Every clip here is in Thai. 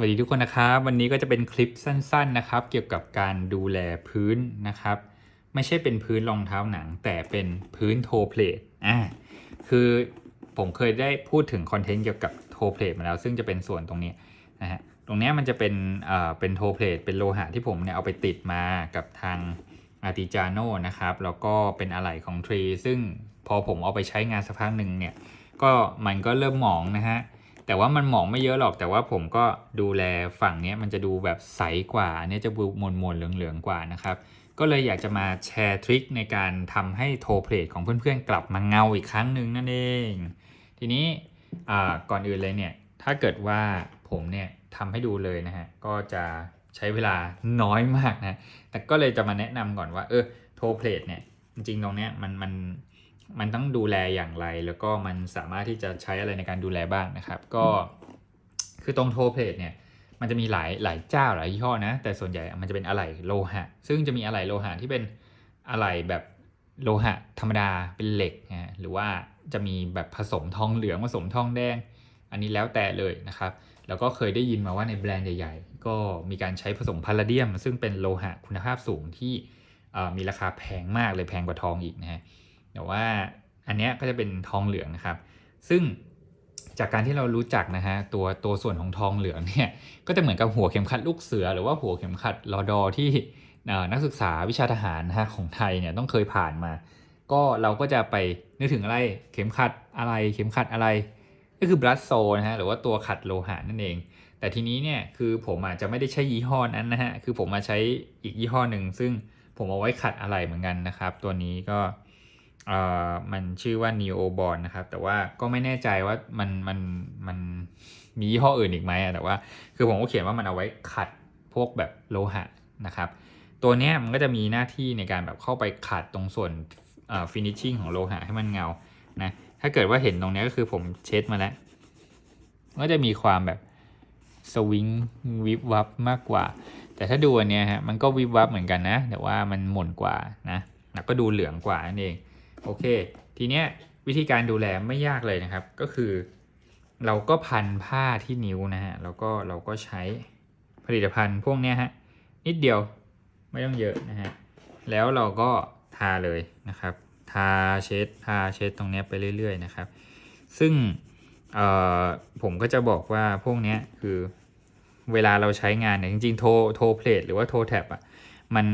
วัสดีทุกคนนะครับ วันนี้ก็จะเป็นคลิปสั้นๆนะครับ เกี่ยวกับการดูแลพื้นนะครับ ไม่ใช่เป็นพื้นรองเท้าหนัง แต่เป็นพื้นโทเพลทอ่าคือผมเคยได้พูดถึงคอนเทนต์เกี่ยวกับโทเพลทมาแล้ว ซึ่งจะเป็นส่วนตรงนี้นะฮะตรงนี้มันจะเป็นเอ่อเป็นโทเพลทเป็นโลหะที่ผมเนี่ยเอาไปติดมากับทางอาร์ติจาโนนะครับ แล้วก็เป็นอะไหล่ของทรีซึ่งพอผมเอาไปใช้งานสักพักหนึ่งเนี่ยก็มันก็เริ่มหมองนะฮะ แต่ว่ามันหมองไม่เยอะหรอกแต่ว่าผมก็ดูแลฝั่งนี้มันจะดูแบบใสกว่าอันเนี้ยจะดูมนมนๆเหลืองๆกว่านะครับ ก็เลยอยากจะมาแชร์ทริคในการทำให้โทเพลทของเพื่อนๆ กลับมาเงาอีกครั้งหนึ่งนั่นเอง ทีนี้ก่อนอื่นเลยเนี่ยถ้าเกิดว่าผมเนี่ยทำให้ดูเลยนะฮะก็จะใช้เวลาน้อยมากนะแต่ก็เลยจะมาแนะนำก่อนว่าเออโทเพลทเนี่ยจริงๆตรงเนี้ยมันมัน มันต้องดูแลอย่างไร แล้วก็มันสามารถที่จะใช้อะไรในการดูแลบ้างนะครับ ก็คือตรงโทเพลทเนี่ยมันจะมีหลายหลายเจ้าหลายยี่ห้อนะ แต่ส่วนใหญ่มันจะเป็นอะไหล่โลหะ ซึ่งจะมีอะไหล่โลหะที่เป็นอะไหล่แบบโลหะธรรมดาเป็นเหล็กนะหรือว่าจะมีแบบผสมทองเหลืองผสมทองแดง อันนี้แล้วแต่เลยนะครับ แล้วก็เคยได้ยินมาว่าในแบรนด์ใหญ่ ๆ ก็มีการใช้ผสมพาราเดียม ซึ่งเป็นโลหะคุณภาพสูงที่มีราคาแพงมากเลยแพงกว่าทองอีกนะฮะ แต่ว่าอันนี้ก็จะเป็นทองเหลืองนะครับ ซึ่งจากการที่เรารู้จักนะฮะตัวตัวส่วนของทองเหลืองเนี่ยก็จะเหมือนกับหัวเข็มขัดลูกเสือ หรือว่าหัวเข็มขัดรอดอที่นักศึกษาวิชาทหารนะฮะของไทยเนี่ยต้องเคยผ่านมา ก็เราก็จะไปนึกถึงอะไรเข็มขัดอะไรเข็มขัดอะไร ก็คือบลัดโซนะฮะหรือว่าตัวขัดโลหะนั่นเอง แต่ทีนี้เนี่ยคือผมอาจจะไม่ได้ใช้ยี่ห้อนั้นนะฮะคือผมมาใช้อีกยี่ห้อหนึ่งซึ่งผมเอาไว้ขัดอะไรเหมือนกันนะครับ ตัวนี้ก็ เอ่อมันชื่อว่า Neo b o n นะครับ แต่ว่าก็ไม่แน่ใจว่ามันมันมันมียี่ห้ออื่นอีกไหมอะแต่ว่า คือผมก็เขียนว่ามันเอาไว้ขัดพวกแบบโลหะนะครับ ตัวนี้มันก็จะมีหน้าที่ในการแบบเข้าไปขัดตรงส่วนฟินิชชิ่งของโลหะให้มันเงานะถ้าเกิดว่าเห็นตรงนี้ก็คือผมเช็ดมาแล้วก็จะมีความแบบสวิงวิบวับมากกว่า แต่ถ้าดูอันเนี้ยฮะมันก็วิบวับเหมือนกันนะ แต่ว่ามันหม่นกว่านะแล้วก็ดูเหลืองกว่านั่นเอง โอเค ทีเนี้ยวิธีการดูแลไม่ยากเลยนะครับ ก็คือ เราก็พันผ้าที่นิ้วนะฮะ แล้วก็เราก็ใช้ผลิตภัณฑ์พวกเนี้ยฮะ นิดเดียวไม่ต้องเยอะนะฮะ แล้วเราก็ทาเลยนะครับ ทาเช็ด ทาเช็ดตรงเนี้ยไปเรื่อย ๆ นะครับ ซึ่งเอ่อผมก็จะบอกว่าพวกเนี้ยคือเวลาเราใช้งานเนี่ยจริงๆโทโทเพลทหรือว่าโทแท็บอะมัน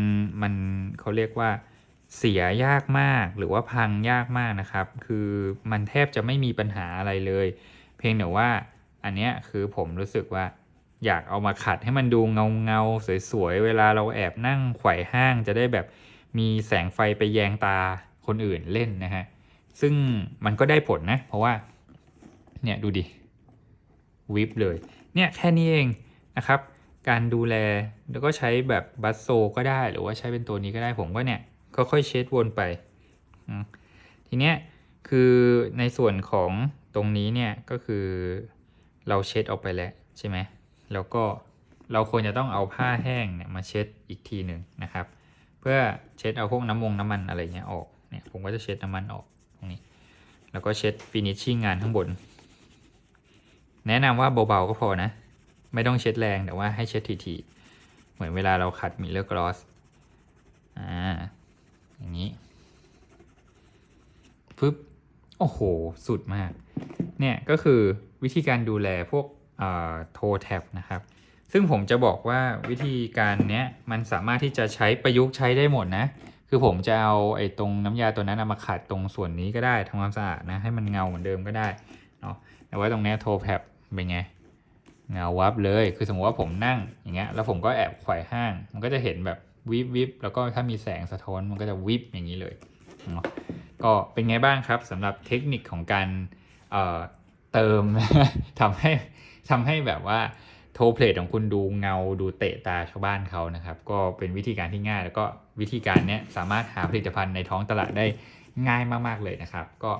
มันเขาเรียกว่า เสียยากมากหรือว่าพังยากมากนะครับ คือมันแทบจะไม่มีปัญหาอะไรเลย เพียงแต่ว่าอันเนี้ยคือผมรู้สึกว่า อยากเอามาขัดให้มันดูเงาเงาสวยๆ เวลาเราแอบนั่งไขว่ห้างจะได้แบบมีแสงไฟไปแยงตาคนอื่นเล่นนะฮะ ซึ่งมันก็ได้ผลนะ เพราะว่า เนี่ยดูดิ วิบเลย เนี่ยแค่นี้เองนะครับ การดูแลแล้วก็ใช้แบบบัสโซก็ได้หรือว่าใช้เป็นตัวนี้ก็ได้ผมก็เนี่ย ค่อยๆเช็ดวนไป ทีเนี้ยคือในส่วนของตรงนี้เนี่ยก็คือเราเช็ดออกไปแล้วใช่ไหมแล้วก็เราควรจะต้องเอาผ้าแห้งเนี่ยมาเช็ดอีกทีหนึ่งนะครับ เพื่อเช็ดเอาพวกน้ำมงน้ำมันอะไรเงี้ยออกเนี่ยผมก็จะเช็ดน้ำมันออกตรงนี้ แล้วก็เช็ดฟินิชชิ่งงานข้างบน แนะนำว่าเบาๆก็พอนะ ไม่ต้องเช็ดแรงแต่ว่าให้เช็ดทีๆเหมือนเวลาเราขัดมิเลอร์กลอสอ่า อย่างนี้ฟึบโอ้โห สุดมาก เนี่ยก็คือวิธีการดูแลพวกโทแท็บนะครับ ซึ่งผมจะบอกว่าวิธีการเนี้ยมันสามารถที่จะใช้ประยุกต์ใช้ได้หมดนะ คือผมจะเอาไอ้ตรงน้ำยาตัวนั้นเอามาขัดตรงส่วนนี้ก็ได้ทำความสะอาดนะให้มันเงาเหมือนเดิมก็ได้เนาะแต่ว่าตรงเนี้ยโทแท็บเป็นไงเงาวับเลย คือสมมติว่าผมนั่งอย่างเงี้ย แล้วผมก็แอบไขว่ห้าง มันก็จะเห็นแบบ วิบวิบแล้วก็ถ้ามีแสงสะท้อนมันก็จะวิบอย่างนี้เลยเนาะก็เป็นไงบ้างครับสำหรับเทคนิคของการเเติมทำให้ทำให้แบบว่าโทรเพลทของคุณดูเงาดูเตะตาชาวบ้านเขานะครับ ก็เป็นวิธีการที่ง่าย แล้วก็วิธีการนี้สามารถหาผลิตภัณฑ์ในท้องตลาดได้ง่ายมาก ๆ เลยนะครับ ก็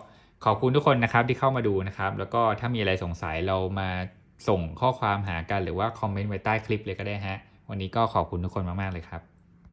ขอบคุณทุกคนนะครับที่เข้ามาดูนะครับ แล้วก็ถ้ามีอะไรสงสัยเรามาส่งข้อความหากันหรือว่าคอมเมนต์ไว้ใต้คลิปเลยก็ได้ฮะวันนี้ก็ขอบคุณทุกคนมาก ๆ เลยครับ